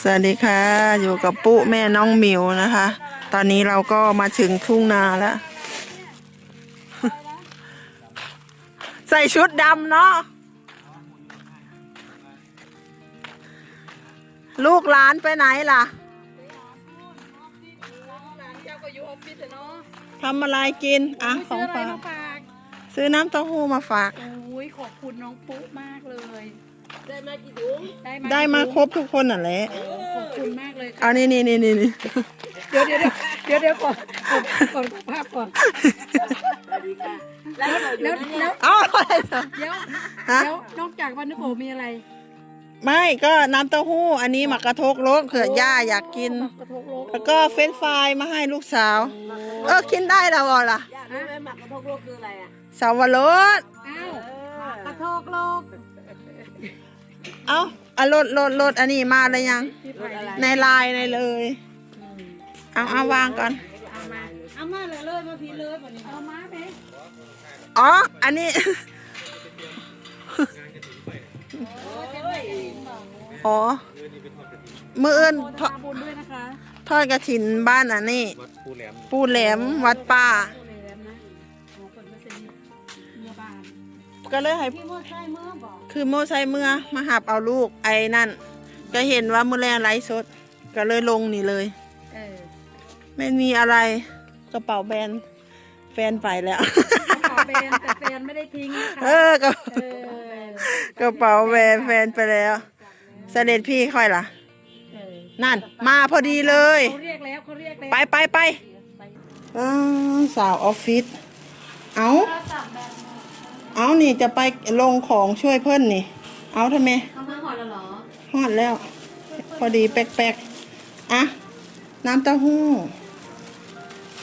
สวัสดีค่ะ อยู่กับปุ๊แม่น้องหมิวนะคะ ตอนนี้เราก็มาถึงทุ่งนาแล้ว ใส่ชุดดำเนาะลูกหลานไปไหนล่ะเจ้าก็อยู่ออฟฟิศอะเนาะทำอะไรกิน อะ ของซื้ออะไรฝากมาฝาก ซื้อน้ำเต้าหู้มาฝาก โอ้ยขอบคุณน้องปุ๊มากเลย ได้มากี่ถุงได้มาครบทุกคนน่ะแหละขอบคุณมากเลยค่ะเอานี่นี่นี่นี่นี่เดี๋ยวเดี๋ยวเดี๋ยวเดี๋ยวก่อนก่อนก่อนภาพก่อนแล้วแล้วแล้วเอาอะไรต่อเดี๋ยวฮะเดี๋ยวนอกจากวันนึกโอมีอะไรไม่ก็น้ำเต้าหู้ อันนี้หมักกระทกรสเผื่อย่าอยากกิน กระทงโลกแล้วก็เฟรนช์ฟรายมาให้ลูกสาว เออกินได้แล้วเหรอล่ะอยากรู้ไหมหมักกระทงโลกคืออะไรอะสาวรสอ้าวกระทงโลก เอาอะรถรถรถอันนี้มาเลยยังพี่ไผ่ดิในไลน์ในเลย เอาเอาวางก่อน เอามาเอามาเลยเลยมาพีเลยวันนี้เอามาไหมอ๋อ อันนี้ อ๋อ มือเอินทอทำบุญด้วยนะคะ ทอดกระถินบ้านอันนี้ปูแหลม วัดป่า ก็เลยให้พี่เมื่อใช่เมื่อบอกคือโมไซเมื่อมาหับเอาลูกไอ้นั่น ก็เห็นว่ามือแรงไลฟ์สด ก็เลยลงนี่เลย เออไม่มีอะไรกระเป๋าแบนแฟนไปแล้ว ขอแฟนแต่แฟนไม่ได้ทิ้งนะคะเออกระเออ กระเป๋าแบนแฟนไปแล้วเสด็จพี่ค่อยล่ะ เออนั่น มาพอดีเลย เขาเรียกแล้วเขาเรียกแล้วไปไปไปอ้าวสาวออฟฟิศเอา เอานี่จะไปลงของช่วยเพื่อนนี่ เอาทำไมเขามาหอดแล้วเหรอฮอดแล้ว พอดีแป๊กๆอะน้ำเต้าหู้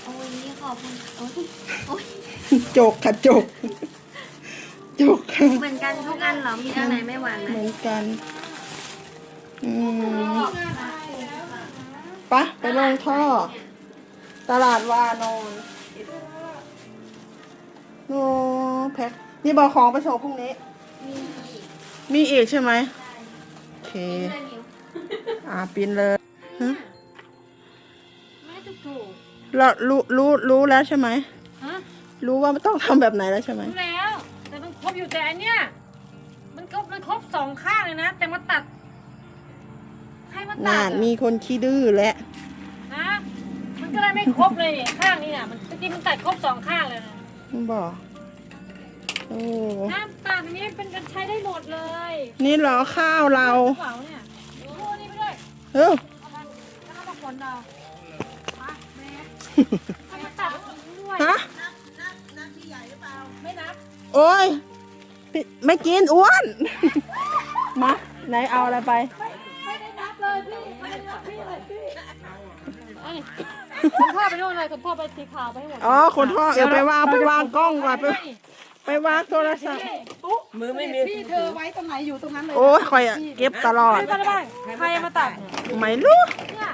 โอ้ยขอบคุณโอ้ยโอ้ยจกค่ะจกจกค่ะเหมือนกันทุกอันเหรอมีอันไหนไม่หวานไหมเหมือนกันอืมปะไปลงท่อ ตลาดวานอนโอ้แพ็ค นี่บอกของไปส่งพรุ่งนี้มีอีกใช่ไหมโอเคอ่าปินเลยฮะไม่ถูกถูกเรารู้รู้รู้แล้วใช่ไหม ฮะรู้ว่าต้องทำแบบไหนแล้วใช่ไหม รู้แล้ว แต่มันครบอยู่แต่อันเนี้ยมันครบมันครบสองข้างเลยนะ แต่มาตัดใครมาตัน่าดมีคนขี้ดื้อแล้วฮะมันก็เลยไม่ครบเลยนี่ข้างนี้น่ะมันจริงๆมันตัดครบสองข้างเลยนะมันบอก โอ้น้ำตัดอันนี้เป็นกันใช้ได้หมดเลยนี่เหรอข้าวเรากระเป๋าเนี่ยดูนี่ไปด้วยเออเอามาแล้วก็มาขนเรามาแม่ให้มาตัดด้วยฮะไม่นับโอ้ยปิไม่กินอ้วนมาไหนเอาอะไรไป ไม่ได้นับเลยพี่ไม่ได้นับพี่เลยพี่เอ้ยคุณพ่อไปนู่นเลยคุณพ่อไปสีขาวไปให้หมด อ๋อคนพ่อเอวไปวางไปวางกล้องก่อนไป ไป วางโทรศัพท์มือไม่มีพี่เธอไว้ตรงไหนอยู่ตรงนั้นเลยโอ้ยคอยอะเก็บตลอดไม่ได้บ้างใครมาตัดไม่รู้เนี่ย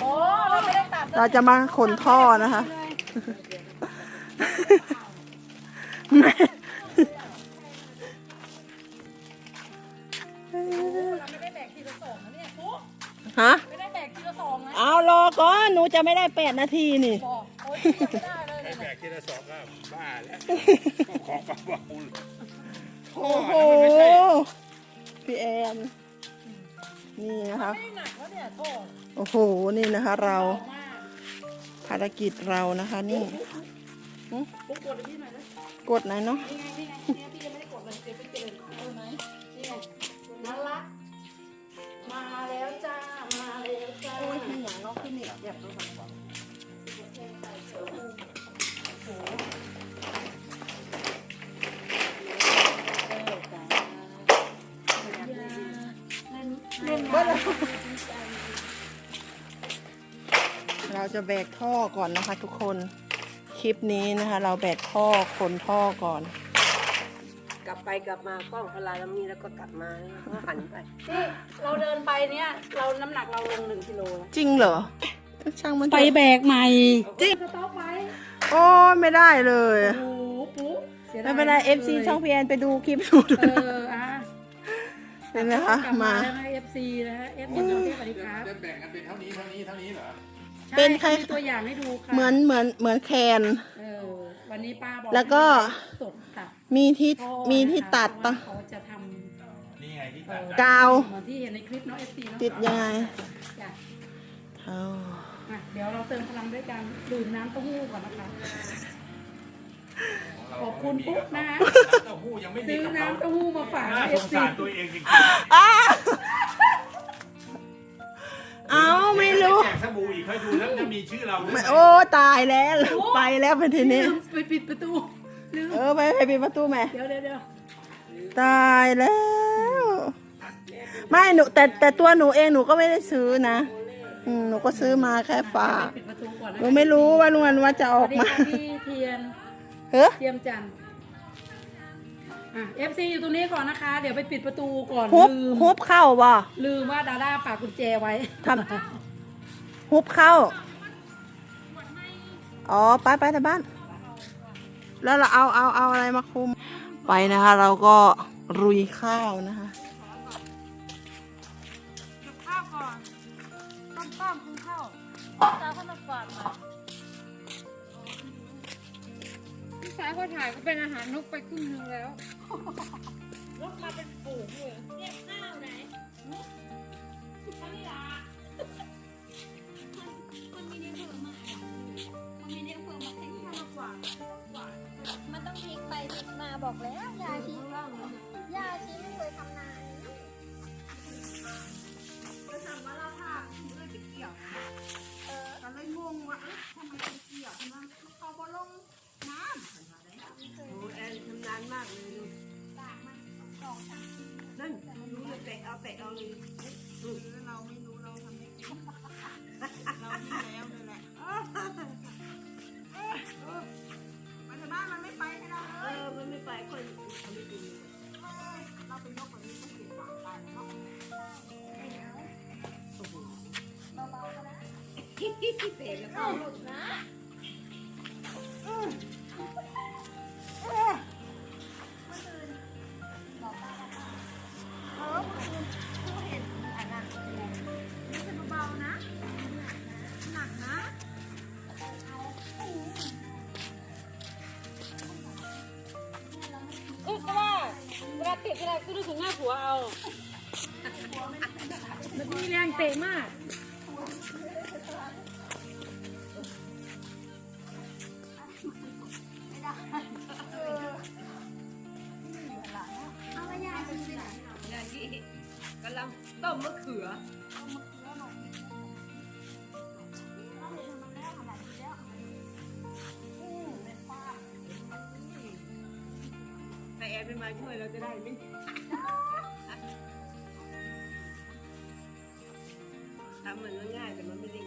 โอ้เราไม่ได้ตัดเราจะมาขนท่อนะคะเลยไม่เราไม่ได้แบกทีละสองนะเนี่ยปุ๊ฮะไม่ได้แบกทีละสองนะเอารอก่อนหนูจะไม่ได้แปดนาทีนี่ ของเบาๆโอ้โหพี่แอน นี่นะคะ ไม่หนักแล้วเนี่ยโทษโอ้โห นี่นะคะ เรามากภารกิจเรานะคะ นี่ปุ๊กกดให้พี่หน่อยนะกดไหนเนาะ นี่ไงนี่ไงเนี่ยพี่ยังไม่ได้กดเลยเดี๋ยวไปเจอเออไหมนี่ไงน่ารักมาแล้วจ้า มาแล้วจ้าโอ้ยที่อย่างนาะที่นี่อยากดูหนังบอก เราจะแบกท่อก่อนนะคะ ทุกคนคลิปนี้นะคะ เราแบกท่อขนท่อก่อน กลับไปกลับมากล้องพลายแล้วมีแล้วก็กลับมาแล้วก็หันไปนี่เราเดินไปเนี่ย เราน้ำหนักเราลงหนึ่งกิโลแล้วจริงเหรอช่างมันเถไปอะแบกใหม่จริงสต็อกไว้โอ้ยไม่ได้เลยโอ้โหปุ๊สียดายไม่เป็นไร FC ช่องพีแอนไปดูคลิปดูเอออะ เห็นไหมคะกลับมาแล้วนะ FC FC นะฮะ F ยินดีสวัสดีครับ จะแบ่งกันเป็นเท่านี้เท่านี้เท่านี้เหรอ ใช่เป็นใครมีตัวอย่างให้ดูค่ะเหมือนเหมือนเหมือนแคน เออวันนี้ป้าบอกแล้วก็ สดค่ะมีที่ท่อมีที่ตัดนะคะปะ เพราว่าเขาจะทำนี่ไงที่เอ่ตัดอกาว เหมือนที่เห็นในคลิปเนาะ FC เนาะติดยังไงจ้ะเอาอะเดี๋ยวเราเติมพลังด้วยการดื่มน้ำเต้าหู้ก่อนนะคะ ขอบคุณปุ๊บนะน้ำเต้าหู้ยังไม่มีซื้อกับเขาน้ำเต้าหู้มาฝาก น่าสง FC สารตัวเองจริงอ้าเสบู่อีกค่อยดูแล้วจะมีชื่อเราด้วยไม่โอ้ตายแล้วไปแล้วไปทีนี้ ลืมไปปิดประตูลืมเออไปไปปิดประตูแม่เดี๋ยวเดี๋ยวเดี๋ยวตายแล้ว ไม่หนูแต่แต่ตัวหนูเองหนูก็ไม่ได้ซื้อนะอืมหนูก็ซื้อมาแค่ฝากปิดประตูก่อนนะหนูไม่รู้ว่าลุงวันว่าจะสออวักสดีมาค่ะพี่เทียน เฮ้ยเทียมจันทร์อะ FC อยู่ตรงนี้ก่อนนะคะ เดี๋ยวไปปิดประตูก่อน ฮุบลืม ฮุบเข้าบ่ลืมว่าดาด้าฝากกุญแจไว้ ทำ ฮุบเข้า อ๋อ ไปไปในบ้าน แล้วเราเอาเอาเอาอะไรมาคุม ไปนะคะ เราก็รุยข้าวนะคะข้าวก่อนต้มต้มกินข้าวเจ้าขนมก่อนมาพี่สายก็ถ่ายก็เป็นอาหารนกไปครึ่งหนึงแล้วนกมาเป็นฝูงเลยเรียกข้าวไหนข้าวนี่ล่ะ มีเนื้อเพิ่มมาให้ข้าวกว่า มันต้องพลิกไปพลิกมาบอกแล้วยาชียาชีไม่เคยทำนานเลยสามวันี้ก็เลยงงว่าทำไมไปเกี่ยวนะเขาบ่ลงน้ำโอ้แอนทำนานมากเลยนั่นรู้เลยแตะเอาแตะเอาเลย เตะแล้วก็ลุดนะเออก็ว่าเวลาเตะทีไรก็รู้สึกหน้าหัวเอา มันมีแรงเตะมาก มมะเขือ แต่แอนไม่มาช่วยเราจะได้ไหมทำมันก็ง่ายแต่มันไม่ได้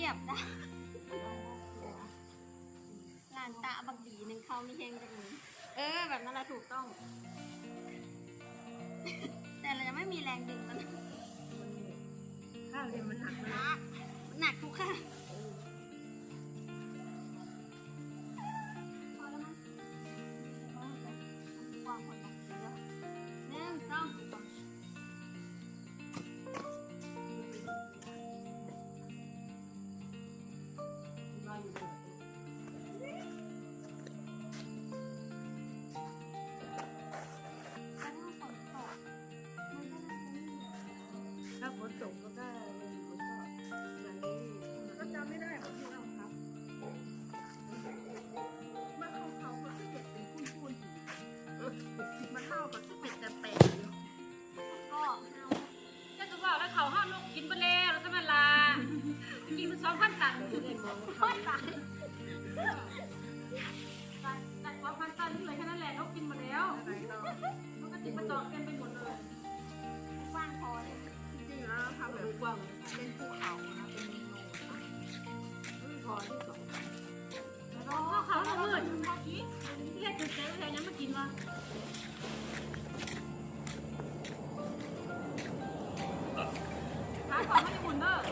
เงียบนะลานตาบักดีหนึ่งเข้าไม่แห้งจังเลยเออ แบบนั้นแหละถูกต้อง แต่เรายังไม่มีแรงดึงมันข้าวเนี่ยมันหักนะหนักทุกค่ะ 아이고 아버님 온다.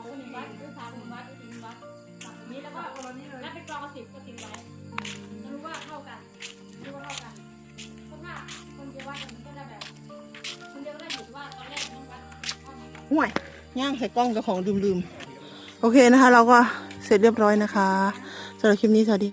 องคนหนึ่งวัดตัวที่สามคนหนึ่งวัดตัวที่สี่วัดตักตรงนี้แล้วก็นับเป็นกรองสิบก็สิบไว้จะรู้ว่าเท่ากันรู้ว่าเท่ากันเพราะถ้าคนเดียววัดมันก็จะแบบคนเดียวก็ได้อยู่ว่าตอนแรกมันวัดเท่านี้ห่วยย่างใส่กล้องกับของลืมๆ โอเคนะคะ เราก็เสร็จเรียบร้อยนะคะสำหรับคลิปนี้สวัสดี